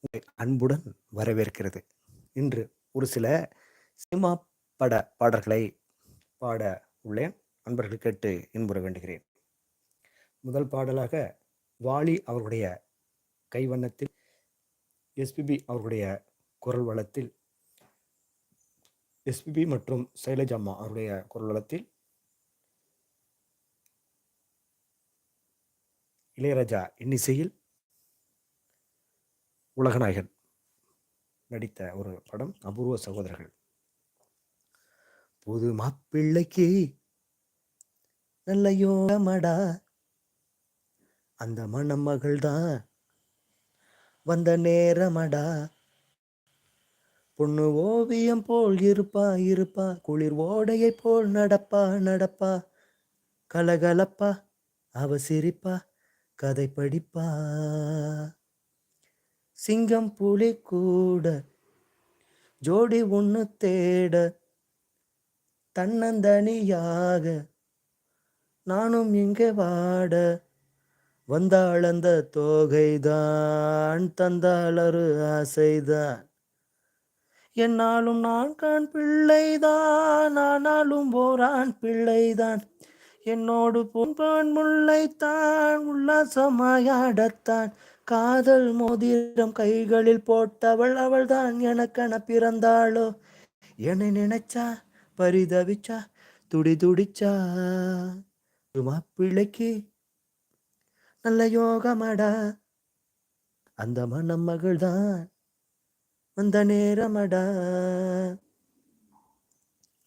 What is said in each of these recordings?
உங்களை அன்புடன் வரவேற்கிறது. இன்று ஒரு சில சினிமா பட பாடல்களை பாட உள்ளேன். அன்பர்கள் கேட்டு இன்புற வேண்டுகிறேன். முதல் பாடலாக வாலி அவர்களுடைய கைவண்ணத்தில் எஸ்பிபி அவர்களுடைய குரல் வளத்தில் எஸ்பிபி மற்றும் சைலஜாமா அவருடைய குரல் வளத்தில் இளையராஜா இன்னிசையில் உலகநாயகன் நடித்த ஒரு படம் அபூர்வ சகோதரர்கள். புது மாப்பிள்ளைக்கு நல்ல யோகமடா. அந்த மணமகள் தான் வந்த நேரமடா. பொண்ணு ஓவியம் போல் இருப்பா இருப்பா. குளிர் ஓடையை போல் நடப்பா நடப்பா. கலகலப்பா அவ சிரிப்பா கதை படிப்பா. சிங்கம் புலி கூட ஜோடி ஒன்று தேட தன்னந்தனியாக நானும் இங்கே வாட வந்தாள் அந்த தோகைதான் தந்தாளரு ஆசைதான். என்னாலும் நான் கான் பிள்ளைதான் ஆனாலும் போரான் பிள்ளைதான். என்னோடு பொன்பான் முல்லைத்தான் உல்லாசமாயாடத்தான் காதல் மோதிரம் கைகளில் போட்டவள் அவள் தான் எனக்கென பிறந்தாளோ? என்னை நினைச்சா? பரிதவிச்சா? துடி துடிச்சா? மாப்பிள்ளைக்கு நல்ல யோகமடா? அந்த மனம் மகள் தான் அந்த நேரமடா?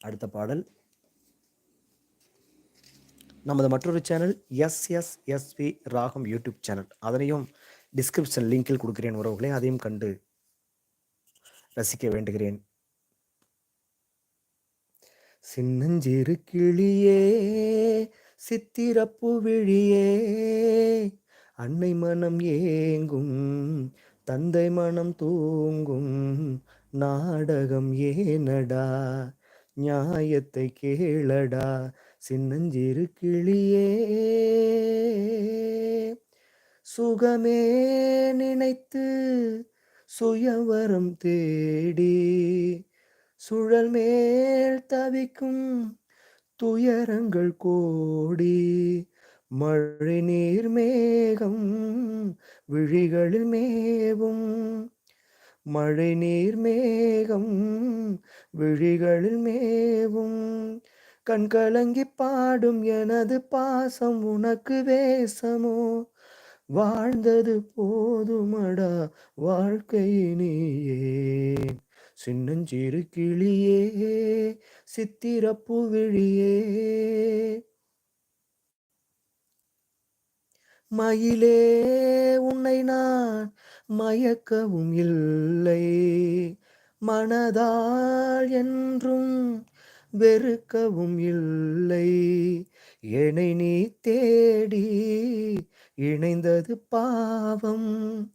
அடுத்த பாடல். நமது மற்றொரு channel S S S V Ragam YouTube channel. அதனையும் டிஸ்கிரிப்ஷன் லிங்கில் கொடுக்கிறேன் உறவுகளை அதையும் கண்டு ரசிக்க வேண்டுகிறேன். சின்னஞ்சிறு கிளியே சித்திரப்பு விழியே அன்னை மனம் ஏங்கும் தந்தை மனம் தூங்கும் நாடகம் ஏனடா நியாயத்தை கேளடா சின்னஞ்சிறு கிளியே. சுகமே நினைத்து சுயவரம் தேடி சுழல் மேல் தவிக்கும் துயரங்கள் கோடி மழை நீர் மேகம் விழிகளில் மேவும் மழை நீர் மேகம் விழிகளில் மேவும் கண்கலங்கி பாடும் எனது பாசம் உனக்கு வேசமோ வாழ்ந்தது போதுமடா வாழ்க்கையினியே சின்னஞ்சிறு கிளியே சித்திரப்பு விழியே. மயிலே உன்னை நான் மயக்கவும் இல்லை. மனதால் என்றும் வெறுக்கவும் இல்லை. என்னை நீ தேடி இணைந்தது பாவம்.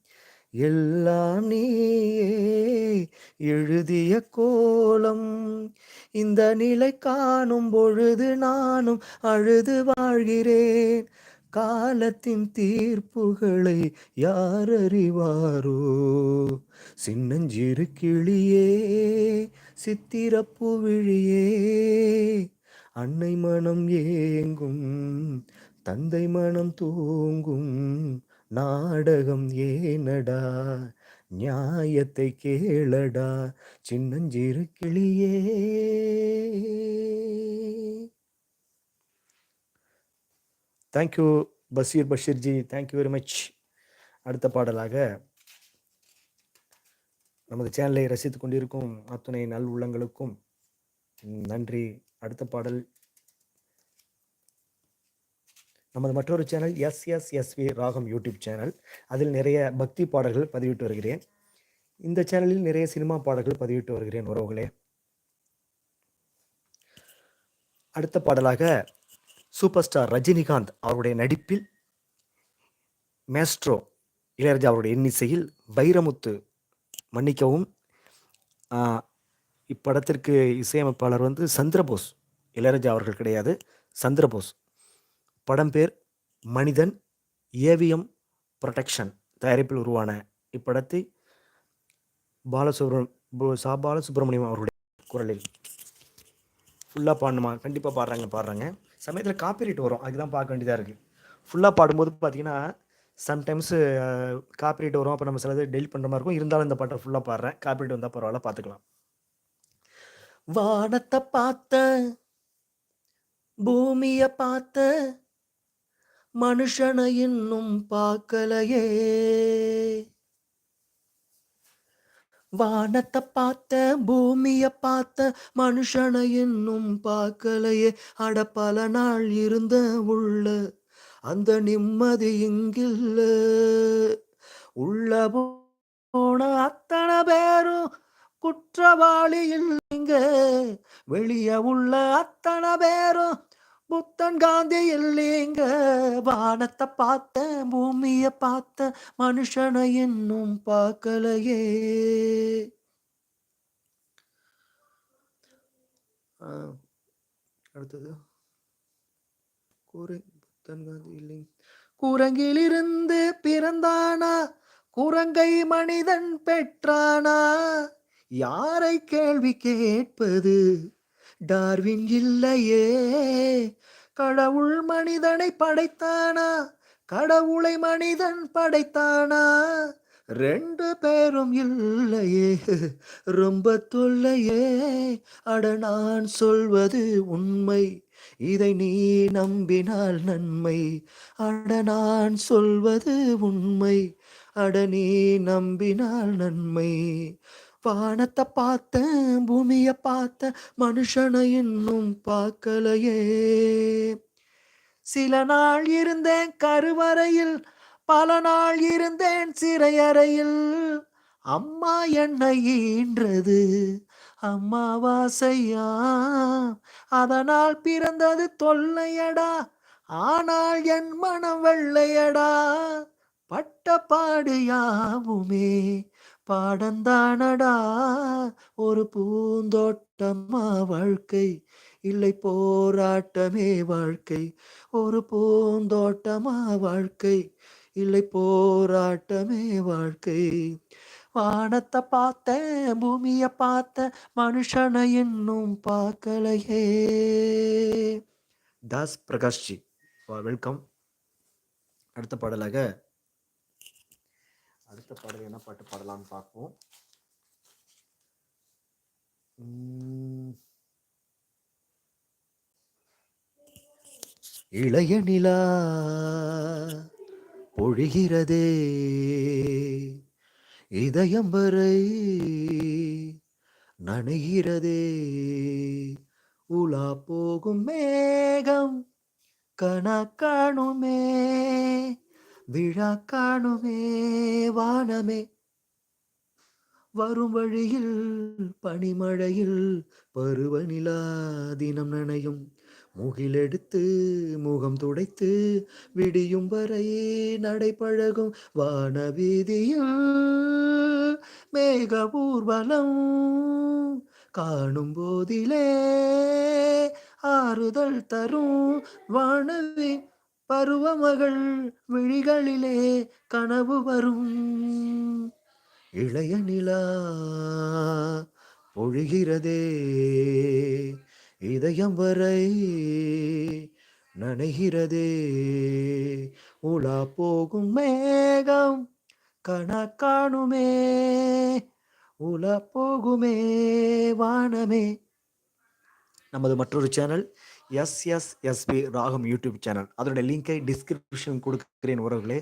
எல்லாம் நீயே எழுதிய கோலம். இந்த நிலை காணும் பொழுது நானும் அழுது வாழ்கிறேன். காலத்தின் தீர்ப்புகளை யார் அறிவாரோ? சின்னஞ்சிறு கிளியே சித்திரப்பு விழியே அன்னை மனம் ஏங்கும் தந்தை மனம் தூங்கும் நாடகம் ஏனடா? நியாயத்தை கேளடா? சின்னஞ்சிறு கிளியே. Thank you Basheer Basheerji thank you very much அடுத்த பாடலாக நமது சேனலை ரசித்து கொண்டிருக்கும் அத்துணை நல் உள்ளங்களுக்கும் நன்றி. அடுத்த பாடல் நமது மற்றொரு channel S S S V Ragam YouTube channel அதில் நிறைய பக்தி பாடல்கள் பதிவிட்டு வருகிறேன். இந்த சேனலில் நிறைய சினிமா பாடல்கள் பதிவிட்டு வருகிறேன் உறவுகளே. அடுத்த பாடலாக சூப்பர் ஸ்டார் ரஜினிகாந்த் அவருடைய நடிப்பில் மேஸ்ட்ரோ இளையராஜா அவருடைய எண்ணிசையில் வைரமுத்து மன்னிக்கவும். இப்படத்திற்கு இசையமைப்பாளர் வந்து சந்திரபோஸ். இளையராஜா அவர்கள் கிடையாது. சந்திரபோஸ். படம் பேர் மனிதன் ஏவிஎம் ப்ரொடெக்ஷன் தயாரிப்பில் உருவான இப்படத்தை பாலசுப்ரம் சா பாலசுப்ரமணியம் அவருடைய குரலில் ஃபுல்லாக பாடணுமா? கண்டிப்பாக பாடுறாங்க பாடுறாங்க. சமயத்தில் காப்பிரைட் வரும். அதுக்கு தான் பார்க்க வேண்டியதாக இருக்குது ஃபுல்லாக பாடும்போது பார்த்தீங்கன்னா சம்டைம்ஸு காப்பிரைட் வரும். அப்போ நம்ம சிலது டெலிட் பண்ணுற மாதிரி இருக்கும். இருந்தாலும் இந்த பாட்டை ஃபுல்லாக பாடுறேன். காப்பிரைட் வந்தால் பரவாயில்ல பார்த்துக்கலாம் வானத்தை பார்த்த பூமியை பார்த்த மனுஷனை இன்னும் பார்க்கலையே. வானத்தை பார்த்த பூமிய பார்த்த மனுஷனை இன்னும் பார்க்கலையே. அட பல நாள் இருந்த உள்ள அந்த நிம்மதி இங்கில்ல. உள்ள போன அத்தனை பேரும் குற்றவாளி இல்லைங்க. வெளிய உள்ள அத்தனை பேரும் புத்தன் காந்தி இல்லைங்க வானத்தை பார்த்த பூமிய பார்த்த மனுஷனை இன்னும் பார்க்கலையே. அடுத்தது. கூரை புத்தன் காந்தி இல்லை குரங்கிலிருந்து பிறந்தானா? குரங்கை மனிதன் பெற்றானா? யாரை கேள்வி கேட்பது? டார்வின் இல்லையே. கடவுள் மனிதனை படைத்தானா? கடவுளை மனிதன் படைத்தானா? ரெண்டு பேரும் இல்லையே. ரொம்ப தொல்லையே. அட நான் சொல்வது உண்மை. இதை நீ நம்பினால் நன்மை. அட நான் சொல்வது உண்மை. அட நீ நம்பினால் நன்மை. வானத்தை பார்த்த பூமிய பார்த்த மனுஷனை இன்னும் பார்க்கலையே. சில நாள் இருந்தேன் கருவறையில் பல நாள் இருந்தேன் சிறையறையில். அம்மா என்னை ஈன்றது அம்மாவாசையா அதனால் பிறந்தது தொல்லையடா ஆனால் என் மனம் வெள்ளையடா. பட்ட பாடு யாவுமே. பாடந்தானடா ஒரு பூந்தோட்டமா வாழ்க்கை இல்லை போராட்டமே வாழ்க்கை ஒரு பூந்தோட்டமா வாழ்க்கை இல்லை போராட்டமே வாழ்க்கை. வானத்தை பார்த்த பூமிய பார்த்த மனுஷனை இன்னும் பார்க்கலையே. தாஸ் பிரகாஷ்ஜி வெல்கம். அடுத்த பாடலாக அடுத்த பாடல் என்ன பாட்டு பாடலாம்னு பார்ப்போம். உம், இளைய நிலா பொழிகிறதே இதயம் வரை நனைகிறதே உலா போகும் மேகம் கணக்கணுமே விழா காணுமே வானமே. வரும் வழியில் பனிமழையில் பருவநிலா தினம் நனையும். முகிலெடுத்து முகம் துடைத்து விடியும் வரை நடைபழகும் வானவீதியில் மேக ஊர்வலம் காணும் போதிலே ஆறுதல் தரும். வானவி பருவமகள் விழிகளிலே கனவு வரும். இளைய நிலா பொழிகிறதே இதயம் வரை நனைகிறதே. உலா போகும் மேகம் கண காணுமே உலா போகுமே வானமே. நமது மற்றொரு சேனல் எஸ்எஸ்எஸ்பி ராகம் யூடியூப் சேனல் அதனுடைய லிங்கை டிஸ்கிரிப்ஷன் கொடுக்கிறேன் உறவுகளே.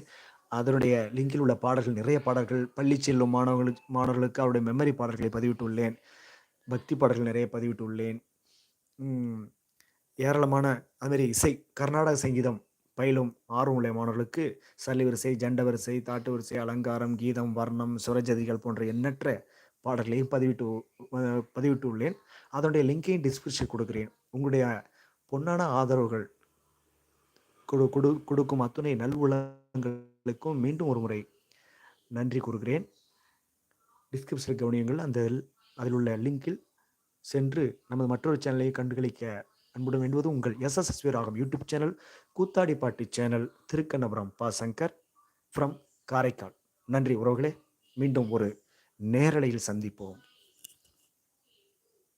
அதனுடைய லிங்கில் உள்ள பாடல்கள் நிறைய பாடல்கள் பள்ளி செல்லும் மாணவர்களுக்கு மாணவர்களுக்கு அவருடைய மெமரி பாடல்களை பதிவிட்டுள்ளேன். பக்தி பாடல்கள் நிறைய பதிவிட்டுள்ளேன். ஏராளமான அதுமாரி இசை கர்நாடக சங்கீதம் பயிலும் ஆர்வம் உள்ள மாணவர்களுக்கு சல்லி வரிசை ஜண்ட வரிசை தாட்டு வரிசை அலங்காரம் கீதம் வர்ணம் சுரஜதிகள் போன்ற எண்ணற்ற பாடல்களையும் பதிவிட்டு பதிவிட்டு உள்ளேன் அதனுடைய லிங்கையும் டிஸ்கிரிப்ஷன் கொடுக்கிறேன். உங்களுடைய பொன்னான ஆதரவுகள் கொடு கொடு கொடுக்கும் அத்துணை நல்வுலங்களுக்கும் மீண்டும் ஒரு முறை நன்றி கூறுகிறேன். டிஸ்கிரிப்ஷனில் கவனியுங்கள். அந்த அதில் உள்ள லிங்கில் சென்று நமது மற்றொரு சேனலை கண்டுகளிக்க அன்புடன் வேண்டுவது உங்கள் எஸ்எஸ்எஸ்வி ராகம் யூடியூப் சேனல் கூத்தாடி பாட்டி சேனல் திருக்கண்ணபுரம் பா சங்கர் ஃப்ரம் காரைக்கால். நன்றி உறவுகளே. மீண்டும் ஒரு நேரலையில் சந்திப்போம்.